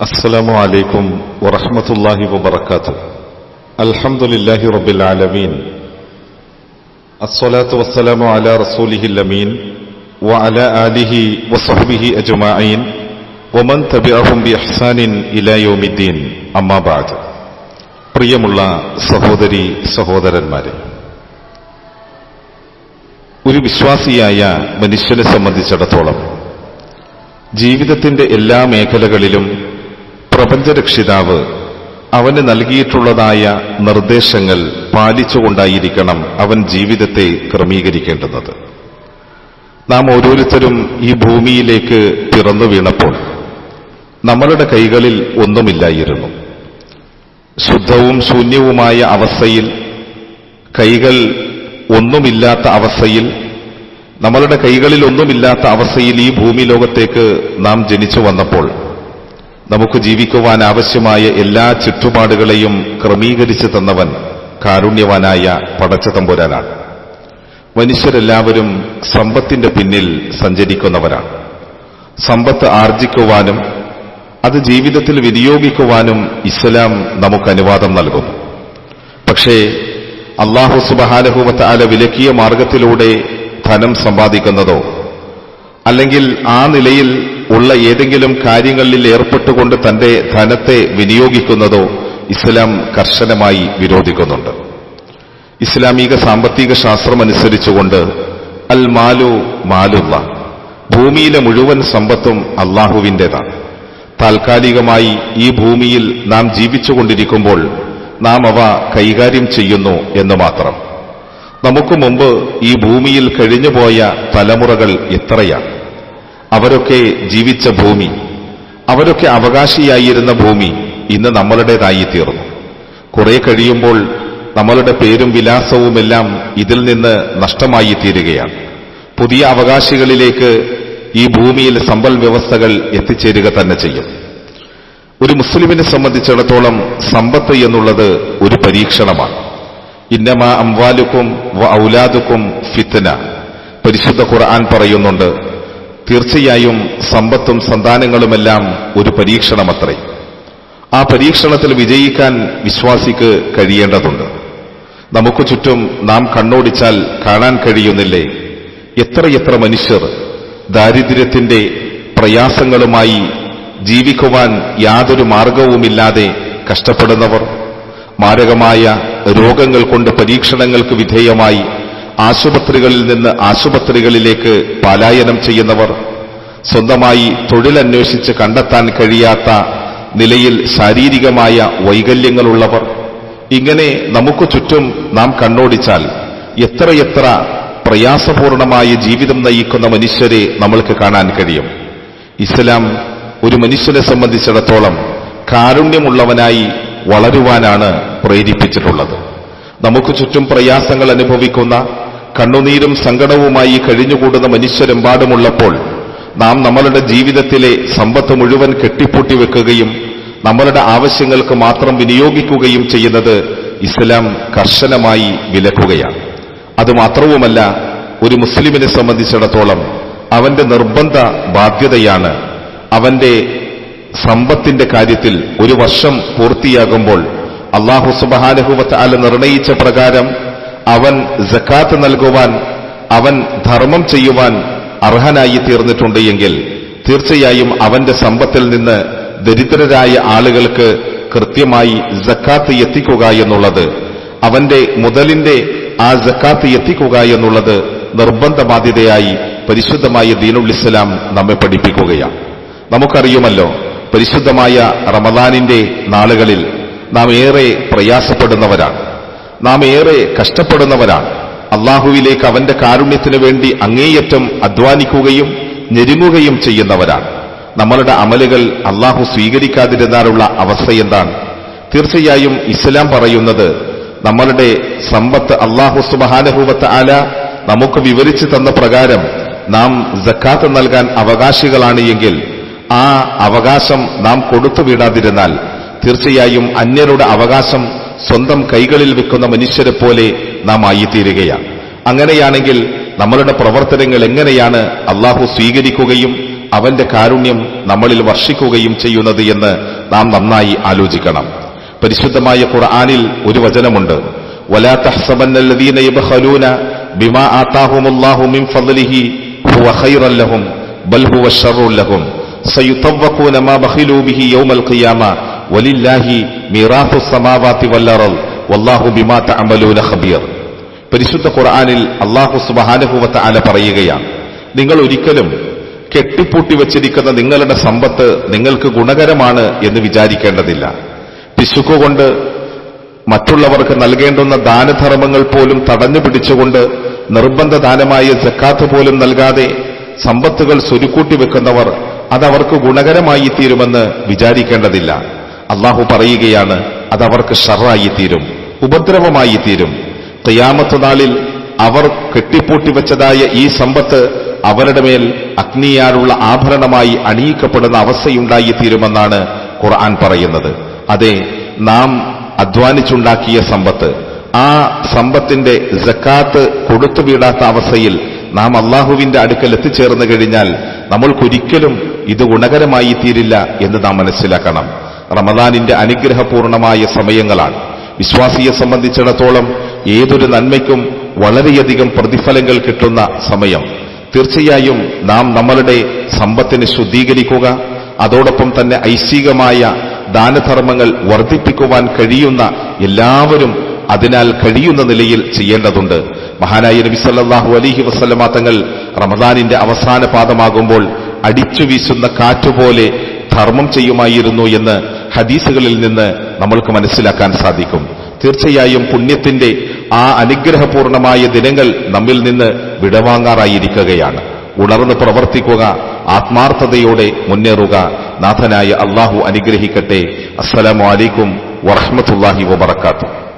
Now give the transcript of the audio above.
السلام عليكم ورحمة الله وبركاته الحمد لله رب العالمين الصلاة والسلام على رسوله الأمين وعلى آله وصحبه أجمعين ومن تبعهم بإحسان إلى يوم الدين أما بعد പ്രിയമുള്ള സഹോദരി സഹോദരന്മാരെ ഒരു വിശ്വാസിയായ മനുഷ്യനെ സംബന്ധിച്ചിടത്തോളം ജീവിതത്തിന്റെ എല്ലാ മേഖലകളിലും പ്രപഞ്ചരക്ഷിതാവ് അവന് നൽകിയിട്ടുള്ളതായ നിർദ്ദേശങ്ങൾ പാലിച്ചുകൊണ്ടായിരിക്കണം അവൻ ജീവിതത്തെ ക്രമീകരിക്കേണ്ടുന്നത്. നാം ഓരോരുത്തരും ഈ ഭൂമിയിലേക്ക് പിറന്നു വീണപ്പോൾ നമ്മളുടെ കൈകളിൽ ഒന്നുമില്ലായിരുന്നു. ശുദ്ധവും ശൂന്യവുമായ അവസ്ഥയിൽ കൈകൾ ഒന്നുമില്ലാത്ത അവസ്ഥയിൽ നമ്മളുടെ കൈകളിൽ ഒന്നുമില്ലാത്ത അവസ്ഥയിൽ ഈ ഭൂമി ലോകത്തേക്ക് നാം ജനിച്ചു വന്നപ്പോൾ നമുക്ക് ജീവിക്കുവാൻ ആവശ്യമായ എല്ലാ ചുറ്റുപാടുകളെയും ക്രമീകരിച്ചു തന്നവൻ കാരുണ്യവാനായ പടച്ച തമ്പുരാനാണ് മനുഷ്യരെല്ലാവരും സമ്പത്തിന്റെ പിന്നിൽ സഞ്ചരിക്കുന്നവരാണ്. സമ്പത്ത് ആർജിക്കുവാനും അത് ജീവിതത്തിൽ വിനിയോഗിക്കുവാനും ഇസ്ലാം നമുക്ക് അനുവാദം നൽകുന്നു. പക്ഷേ അള്ളാഹു സുബഹാനഹുവത്ത് അല വിലക്കിയ മാർഗത്തിലൂടെ ധനം സമ്പാദിക്കുന്നതോ അല്ലെങ്കിൽ ആ നിലയിൽ ഉള്ള ഏതെങ്കിലും കാര്യങ്ങളിൽ ഏർപ്പെട്ടുകൊണ്ട് തന്റെ ധനത്തെ വിനിയോഗിക്കുന്നതോ ഇസ്ലാം കർശനമായി വിരോധിക്കുന്നുണ്ട്. ഇസ്ലാമിക സാമ്പത്തിക ശാസ്ത്രമനുസരിച്ചുകൊണ്ട് അൽ മാലു മാലുള്ള ഭൂമിയിലെ മുഴുവൻ സമ്പത്തും അള്ളാഹുവിന്റെതാണ് താൽക്കാലികമായി ഈ ഭൂമിയിൽ നാം ജീവിച്ചുകൊണ്ടിരിക്കുമ്പോൾ നാം അവ കൈകാര്യം ചെയ്യുന്നു എന്ന് മാത്രം. നമുക്ക് മുമ്പ് ഈ ഭൂമിയിൽ കഴിഞ്ഞുപോയ തലമുറകൾ എത്രയാണ്? അവരൊക്കെ ജീവിച്ച ഭൂമി അവരൊക്കെ അവകാശിയായിരുന്ന ഭൂമി ഇന്ന് നമ്മളുടേതായി തീർന്നു. കുറെ കഴിയുമ്പോൾ നമ്മളുടെ പേരും വിലാസവുമെല്ലാം ഇതിൽ നിന്ന് നഷ്ടമായി തീരുകയാണ്. പുതിയ അവകാശികളിലേക്ക് ഈ ഭൂമിയിൽ സമ്പൽ വ്യവസ്ഥകൾ എത്തിച്ചേരുക തന്നെ ചെയ്യും. ഒരു മുസ്ലിമിനെ സംബന്ധിച്ചിടത്തോളം സമ്പത്ത് എന്നുള്ളത് ഒരു പരീക്ഷണമാണ്. ഇന്നമ അംവാലുക്കും ഔലാദുക്കും ഫിത്തന പരിശുദ്ധ ഖുർആൻ പറയുന്നുണ്ട് തീർച്ചയായും സമ്പത്തും സന്താനങ്ങളുമെല്ലാം ഒരു പരീക്ഷണമത്രേ. ആ പരീക്ഷണത്തിൽ വിജയിക്കാൻ വിശ്വാസിക്ക് കഴിയേണ്ടതുണ്ട്. നമുക്ക് ചുറ്റും നാം കണ്ണോടിച്ചാൽ കാണാൻ കഴിയുന്നില്ലേ? എത്രയെത്ര മനുഷ്യർ ദാരിദ്ര്യത്തിന്റെ പ്രയാസങ്ങളുമായി ജീവിക്കുവാൻ യാതൊരു മാർഗവുമില്ലാതെ കഷ്ടപ്പെടുന്നവർ മാരകമായ രോഗങ്ങൾ കൊണ്ട് പരീക്ഷണങ്ങൾക്ക് വിധേയമായി ആശുപത്രികളിൽ നിന്ന് ആശുപത്രികളിലേക്ക് പലായനം ചെയ്യുന്നവർ സ്വന്തമായി തൊഴിലന്വേഷിച്ച് കണ്ടെത്താൻ കഴിയാത്ത നിലയിൽ ശാരീരികമായ വൈകല്യങ്ങളുള്ളവർ ഇങ്ങനെ നമുക്ക് ചുറ്റും നാം കണ്ണോടിച്ചാൽ എത്രയെത്ര പ്രയാസപൂർണമായ ജീവിതം നയിക്കുന്ന മനുഷ്യരെ നമ്മൾക്ക് കാണാൻ കഴിയും. ഇസ്ലാം ഒരു മനുഷ്യനെ സംബന്ധിച്ചിടത്തോളം കാരുണ്യമുള്ളവനായി വളരുവാനാണ് പ്രേരിപ്പിച്ചിട്ടുള്ളത്. നമുക്ക് ചുറ്റും പ്രയാസങ്ങൾ അനുഭവിക്കുന്ന കണ്ണുനീരും സങ്കടവുമായി കഴിഞ്ഞുകൂടുന്ന മനുഷ്യരെമ്പാടുമുള്ളപ്പോൾ നാം നമ്മളുടെ ജീവിതത്തിലെ സമ്പത്ത് മുഴുവൻ കെട്ടിപ്പൂട്ടി വെക്കുകയും നമ്മളുടെ ആവശ്യങ്ങൾക്ക് മാത്രം വിനിയോഗിക്കുകയും ചെയ്യുന്നത് ഇസ്ലാം കർശനമായി വിലക്കുകയാണ്. അതുമാത്രവുമല്ല ഒരു മുസ്ലിമിനെ സംബന്ധിച്ചിടത്തോളം അവന്റെ നിർബന്ധ ബാധ്യതയാണ് അവന്റെ സമ്പത്തിന്റെ കാര്യത്തിൽ ഒരു വർഷം പൂർത്തിയാകുമ്പോൾ അള്ളാഹു സുബഹാനഹുവത്ത് അല നിർണയിച്ച പ്രകാരം അവൻ ജക്കാത്ത് നൽകുവാൻ അവൻ ധർമ്മം ചെയ്യുവാൻ അർഹനായി തീർന്നിട്ടുണ്ട് എങ്കിൽ തീർച്ചയായും അവന്റെ സമ്പത്തിൽ നിന്ന് ദരിദ്രരായ ആളുകൾക്ക് കൃത്യമായി ജക്കാത്ത് എത്തിക്കുക എന്നുള്ളത് അവന്റെ മുതലിന്റെ ആ ജക്കാത്ത് എത്തിക്കുക എന്നുള്ളത് നിർബന്ധ ബാധ്യതയായി പരിശുദ്ധമായ ദീനുൽ ഇസ്ലാം നമ്മെ പഠിപ്പിക്കുകയാണ്. നമുക്കറിയുമല്ലോ പരിശുദ്ധമായ റമദാനിന്റെ നാളുകളിൽ നാം ഏറെ പ്രയാസപ്പെടുന്നവരാണ്. നാം ഏറെ കഷ്ടപ്പെടുന്നവരാണ്. അള്ളാഹുവിലേക്ക് അവന്റെ കാരുണ്യത്തിനു വേണ്ടി അങ്ങേയറ്റം അധ്വാനിക്കുകയും ഞെരുങ്ങുകയും ചെയ്യുന്നവരാണ്. നമ്മളുടെ അമലുകൾ അള്ളാഹു സ്വീകരിക്കാതിരുന്നാലുള്ള അവസ്ഥ എന്താണ്? തീർച്ചയായും ഇസ്ലാം പറയുന്നത് നമ്മളുടെ സമ്പത്ത് അള്ളാഹു സുബഹാനഹൂവത്ത് ആല നമുക്ക് വിവരിച്ചു തന്ന പ്രകാരം നാം ജക്കാത്ത് നൽകാൻ അവകാശികളാണ് എങ്കിൽ ആ അവകാശം നാം കൊടുത്തു വിടാതിരുന്നാൽ തീർച്ചയായും അന്യരുടെ അവകാശം സ്വന്തം കൈകളിൽ വെക്കുന്ന മനുഷ്യരെ പോലെ നാം ആയിത്തീരുകയാണ് അങ്ങനെയാണെങ്കിൽ നമ്മളുടെ പ്രവർത്തനങ്ങൾ എങ്ങനെയാണ് അള്ളാഹു സ്വീകരിക്കുകയും അവന്റെ കാരുണ്യം നമ്മളിൽ വർഷിക്കുകയും ചെയ്യുന്നത് എന്ന് നാം നന്നായി ആലോചിക്കണം പരിശുദ്ധമായ ഖുർആനിൽ ഒരു വചനമുണ്ട് ولا تحسبن الذين يبخلون بما آتاهم الله من فضله هو خيرا لهم بل هو شر لهم سيطوقون ما بخلوا به يوم القيامة വലില്ലാഹി മിറാഫു സമാവാത്തി വല്ലറൽ വല്ലാഹു ബിമാത്ത അമലൂല ഹബീർ പരിശുദ്ധ ഖുർആാനിൽ അള്ളാഹു സുബാനുഭവത്ത ആല പറയുകയാണ് നിങ്ങൾ ഒരിക്കലും കെട്ടിപ്പൂട്ടി വച്ചിരിക്കുന്ന നിങ്ങളുടെ സമ്പത്ത് നിങ്ങൾക്ക് ഗുണകരമാണ് എന്ന് വിചാരിക്കേണ്ടതില്ല. പിശുക്കുകൊണ്ട് മറ്റുള്ളവർക്ക് നൽകേണ്ടുന്ന ദാനധർമ്മങ്ങൾ പോലും തടഞ്ഞു പിടിച്ചുകൊണ്ട് നിർബന്ധ ദാനമായ ജക്കാത്ത് പോലും നൽകാതെ സമ്പത്തുകൾ സ്വരുക്കൂട്ടി വെക്കുന്നവർ അതവർക്ക് ഗുണകരമായി തീരുമെന്ന് വിചാരിക്കേണ്ടതില്ല. അള്ളാഹു പറയുകയാണ് അതവർക്ക് ഷറായി തീരും ഉപദ്രവമായി തീരും ഖിയാമത്ത് നാളിൽ അവർ കെട്ടിപ്പൂട്ടി വെച്ചതായ ഈ സമ്പത്ത് അവരുടെ മേൽ അഗ്നിയാലുള്ള ആഭരണമായി അണിയിക്കപ്പെടുന്ന അവസ്ഥയുണ്ടായി തീരുമെന്നാണ് ഖുർആൻ പറയുന്നത്. അതെ നാം അധ്വാനിച്ചുണ്ടാക്കിയ സമ്പത്ത് ആ സമ്പത്തിന്റെ ജക്കാത്ത് കൊടുത്തു വീടാത്ത അവസ്ഥയിൽ നാം അള്ളാഹുവിന്റെ അടുക്കൽ എത്തിച്ചേർന്നു കഴിഞ്ഞാൽ നമ്മൾക്കൊരിക്കലും ഇത് ഗുണകരമായി തീരില്ല എന്ന് നാം മനസ്സിലാക്കണം. റമദാനിന്റെ അനുഗ്രഹപൂർണമായ സമയങ്ങളാണ്. വിശ്വാസിയെ സംബന്ധിച്ചിടത്തോളം ഏതൊരു നന്മയ്ക്കും വളരെയധികം പ്രതിഫലങ്ങൾ കിട്ടുന്ന സമയം. തീർച്ചയായും നാം നമ്മളുടെ സമ്പത്തിനെ ശുദ്ധീകരിക്കുക അതോടൊപ്പം തന്നെ ഐശ്വികമായ ദാനധർമ്മങ്ങൾ വർദ്ധിപ്പിക്കുവാൻ കഴിയുന്ന എല്ലാവരും അതിനാൽ കഴിയുന്ന നിലയിൽ ചെയ്യേണ്ടതുണ്ട്. മഹാനായ നബി സല്ലാഹു അലൈഹി വസല്ലമ തങ്ങൾ റമദാനിന്റെ അവസാന പാദമാകുമ്പോൾ അടിച്ചു വീശുന്ന കാറ്റുപോലെ ധർമ്മം ചെയ്യുമായിരുന്നു എന്ന് ഹദീസുകളിൽ നിന്ന് നമ്മൾക്ക് മനസ്സിലാക്കാൻ സാധിക്കും. തീർച്ചയായും പുണ്യത്തിന്റെ ആ അനുഗ്രഹപൂർണമായ ദിനങ്ങൾ നമ്മിൽ നിന്ന് വിടവാങ്ങാറായിരിക്കുകയാണ്. ഉണർന്ന് പ്രവർത്തിക്കുക ആത്മാർത്ഥതയോടെ മുന്നേറുക. നാഥനായ അള്ളാഹു അനുഗ്രഹിക്കട്ടെ. അസ്സലാമലൈക്കും അലൈക്കും വറഹ്മത്തുള്ളാഹി വബറകാതുഹു.